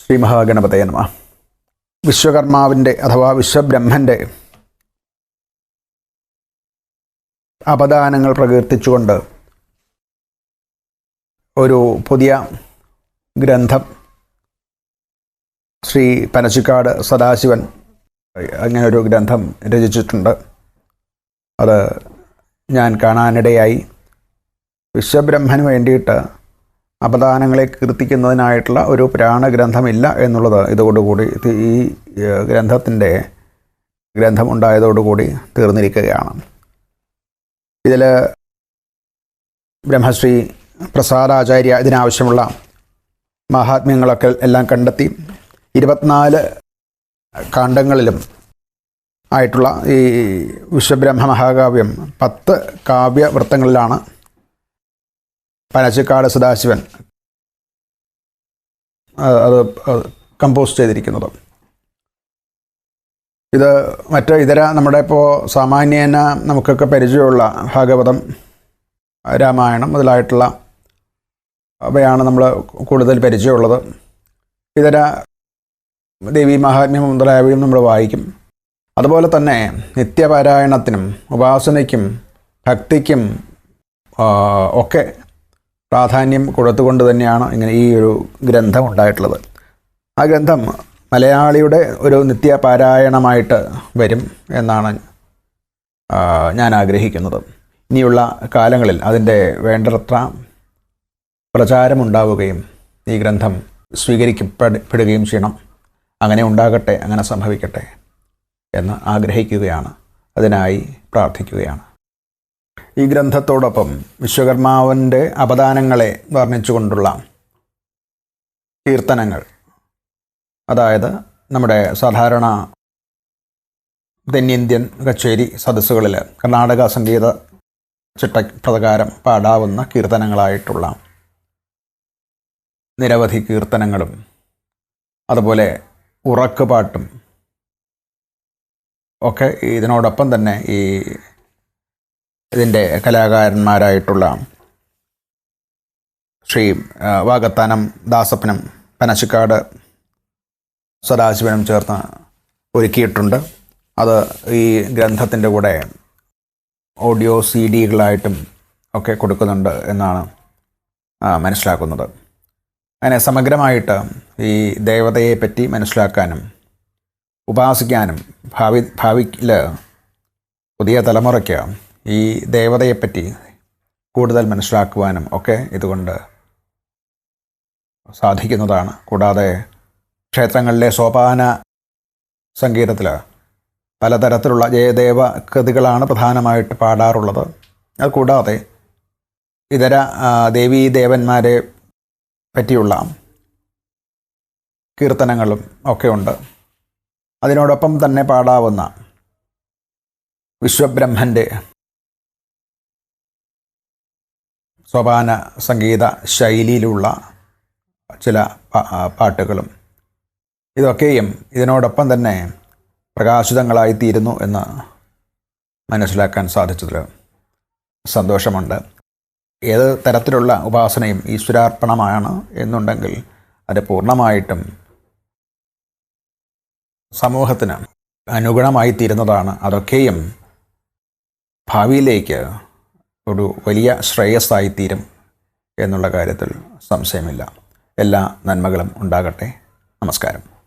ശ്രീ മഹാഗണപതയ നമ. വിശ്വകർമാവിന്റെ അഥവാ വിശ്വബ്രഹ്മന്റെ അപദാനങ്ങൾ പ്രകീർത്തിച്ചുകൊണ്ട് ഒരു പുതിയ ഗ്രന്ഥം ശ്രീ പനച്ചിക്കാട് സദാശിവൻ അങ്ങനെ ഒരു ഗ്രന്ഥം രചിച്ചിട്ടുണ്ട്. അത് ഞാൻ കാണാനിടയായി. വിശ്വബ്രഹ്മന് വേണ്ടിയിട്ട് അപദാനങ്ങളെ കീർത്തിക്കുന്നതിനായിട്ടുള്ള ഒരു പുരാണഗ്രന്ഥമില്ല എന്നുള്ളത് ഇതോടുകൂടി ഇത് ഈ ഗ്രന്ഥത്തിന്റെ ഗ്രന്ഥം ഉണ്ടായതോടുകൂടി തീർന്നിരിക്കുകയാണ്. ഇതിൽ ബ്രഹ്മശ്രീ പ്രസാദാചാര്യ ഇതിനാവശ്യമുള്ള മഹാത്മ്യങ്ങളൊക്കെ എല്ലാം കണ്ടെത്തി ഇരുപത്തിനാല് കാണ്ഡങ്ങളിലും ആയിട്ടുള്ള ഈ വിശ്വബ്രഹ്മ മഹാകാവ്യം പത്ത് കാവ്യവൃത്തങ്ങളിലാണ് പനച്ചിക്കാട് സദാശിവൻ. അത് കമ്പോസ് ചെയ്തിരിക്കുന്നത്. ഇത് മറ്റ് ഇതര നമ്മുടെ ഇപ്പോൾ സാമാന്യേന നമുക്കൊക്കെ പരിചയമുള്ള ഭാഗവതം രാമായണം മുതലായിട്ടുള്ള അവയാണ് നമ്മൾ കൂടുതൽ പരിചയമുള്ളത്. ഇതര ദേവി മഹാത്മ്യം മുതലായവയും നമ്മൾ വായിക്കും. അതുപോലെ തന്നെ നിത്യപാരായണത്തിനും ഉപാസനയ്ക്കും ഭക്തിക്കും ഒക്കെ പ്രാധാന്യം കൊടുത്തുകൊണ്ട് തന്നെയാണ് ഇങ്ങനെ ഈ ഒരു ഗ്രന്ഥം ഉണ്ടായിട്ടുള്ളത്. ആ ഗ്രന്ഥം മലയാളിയുടെ ഒരു നിത്യ പാരായണമായിട്ട് വരും എന്നാണ് ഞാൻ ആഗ്രഹിക്കുന്നത്. ഇനിയുള്ള കാലങ്ങളിൽ അതിന്റെ വേണ്ടത്ര പ്രചാരമുണ്ടാവുകയും ഈ ഗ്രന്ഥം സ്വീകരിക്കപ്പെടുകയും ചെയ്യണം. അങ്ങനെ ഉണ്ടാകട്ടെ അങ്ങനെ സംഭവിക്കട്ടെ എന്ന് ആഗ്രഹിക്കുകയാണ്. അതിനായി പ്രാർത്ഥിക്കുകയാണ്. ഈ ഗ്രന്ഥത്തോടൊപ്പം വിശ്വകർമാവിന്റെ അപദാനങ്ങളെ വർണിച്ചുകൊണ്ടുള്ള കീർത്തനങ്ങൾ. അതായത് നമ്മുടെ സാധാരണ തെന്നിന്ത്യൻ കച്ചേരി സദസ്സുകളിൽ കർണാടക സംഗീത ചിട്ട പ്രകാരം പാടാവുന്ന കീർത്തനങ്ങളായിട്ടുള്ള നിരവധി കീർത്തനങ്ങളും അതുപോലെ ഉറക്കുപാട്ടും ഒക്കെ ഇതിനോടൊപ്പം തന്നെ ഈ ഇതിന്റെ കലാകാരന്മാരായിട്ടുള്ള ശ്രീ വാകത്താനം ദാസപ്പനും പനശിക്കാട് സദാശിവനും ചേർന്ന് ഒരുക്കിയിട്ടുണ്ട്. അത് ഈ ഗ്രന്ഥത്തിന്റെ കൂടെ ഓഡിയോ സി ഡികളായിട്ടും ഒക്കെ കൊടുക്കുന്നുണ്ട് എന്നാണ് മനസ്സിലാക്കുന്നത്. അങ്ങനെ സമഗ്രമായിട്ട് ഈ ദേവതയെ പറ്റി മനസ്സിലാക്കാനും ഉപാസിക്കാനും ഭാവി ഭാവിയിൽ പുതിയ തലമുറയ്ക്ക് ഈ ദേവതയെപ്പറ്റി കൂടുതൽ മനസ്സിലാക്കുവാനും ഒക്കെ ഇതുകൊണ്ട് സാധിക്കുന്നതാണ്. കൂടാതെ ക്ഷേത്രങ്ങളിലെ സോപാന സംഗീതത്തിൽ പലതരത്തിലുള്ള ജയദേവ കൃതികളാണ് പ്രധാനമായിട്ട് പാടാറുള്ളത്. അത് കൂടാതെ ഇതര ദേവീ ദേവന്മാരെ പറ്റിയുള്ള കീർത്തനങ്ങളും ഒക്കെ ഉണ്ട്. അതിനോടൊപ്പം തന്നെ പാടാവുന്ന വിശ്വബ്രഹ്മന്റെ സോപാന സംഗീത ശൈലിയിലുള്ള ചില പാട്ടുകളും. ഇതൊക്കെയും ഇതിനോടൊപ്പം തന്നെ പ്രകാശിതങ്ങളായിത്തീരുന്നു എന്ന് മനസ്സിലാക്കാൻ സാധിച്ചതിൽ സന്തോഷമുണ്ട്. ഏത് തരത്തിലുള്ള ഉപാസനയും ഈശ്വരാർപ്പണമാണ് എന്നുണ്ടെങ്കിൽ അത് പൂർണമായിട്ടും സമൂഹത്തിന് അനുഗുണമായി തീരുന്നതാണ് അതൊക്കെയും ഭാവിയിലേക്ക് ഒരു വലിയ ശ്രേയസ്സായിത്തീരും എന്നുള്ള കാര്യത്തിൽ സംശയമില്ല. എല്ലാ നന്മകളും ഉണ്ടാകട്ടെ. നമസ്കാരം.